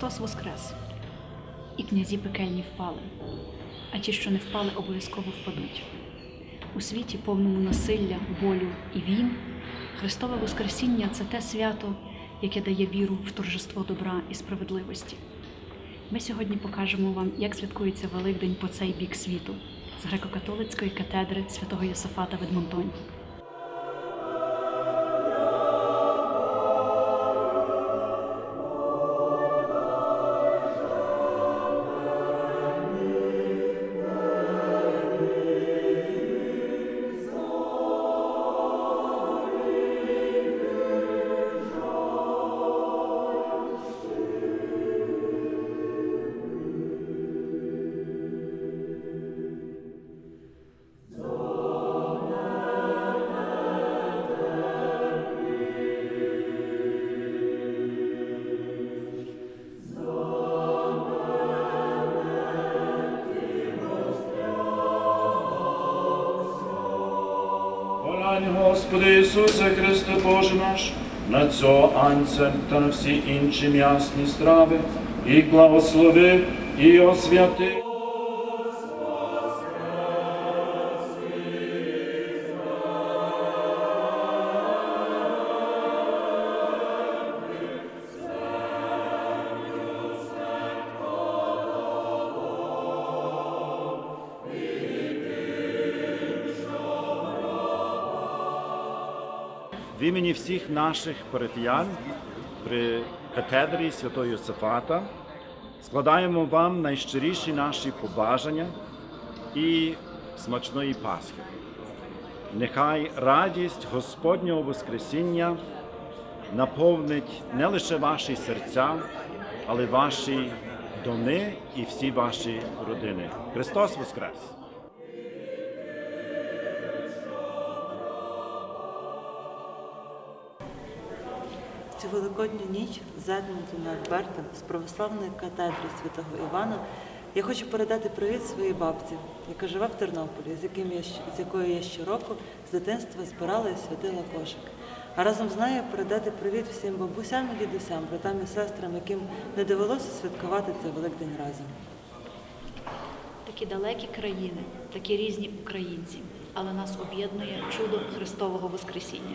Христос Воскрес! І князі пекельні впали, а ті, що не впали, обов'язково впадуть. У світі, повному насилля, болю і війн, Христове Воскресіння це те свято, яке дає віру в торжество добра і справедливості. Ми сьогодні покажемо вам, як святкується Великдень по цей бік світу з греко-католицької катедри святого Йосафата в Едмонтоні. Волань, Господи Ісусе Христе Боже наш, на цього анця та на всі інші м'ясні страви, і благослови, і освяти. В імені всіх наших парафіян при катедрі Святого Йосифата складаємо вам найщиріші наші побажання і смачної Пасхи. Нехай радість Господнього Воскресіння наповнить не лише ваші серця, але ваші доми і всі ваші родини. Христос Воскрес! Цю великодню ніч з Едмонтона Альберта з православної катедри святого Івана я хочу передати привіт своїй бабці, яка живе в Тернополі, з, яким я, з якою я щороку з дитинства збирала і святила кошик. А разом з нею передати привіт всім бабусям і дідусям, братам і сестрам, яким не довелося святкувати цей Великдень разом. Такі далекі країни, такі різні українці, але нас об'єднує чудо Христового Воскресіння.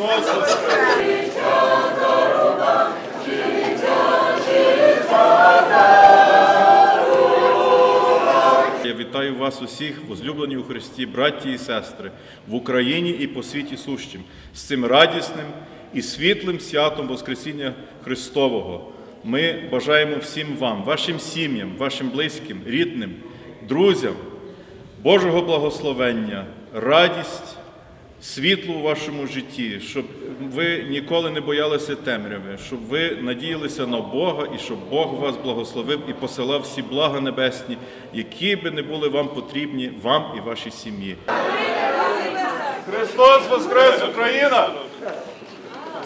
Христос! Я вітаю вас усіх, возлюблені у Христі, браті і сестри, в Україні і по світі сущим, з цим радісним і світлим святом Воскресіння Христового. Ми бажаємо всім вам, вашим сім'ям, вашим близьким, рідним, друзям, Божого благословення, радість, світло у вашому житті, щоб ви ніколи не боялися темряви, щоб ви надіялися на Бога і щоб Бог вас благословив і посилав всі блага небесні, які би не були вам потрібні, вам і вашій сім'ї. Христос Воскрес, Україна!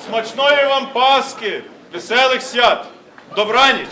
Смачної вам Пасхи, веселих свят! Добраніч!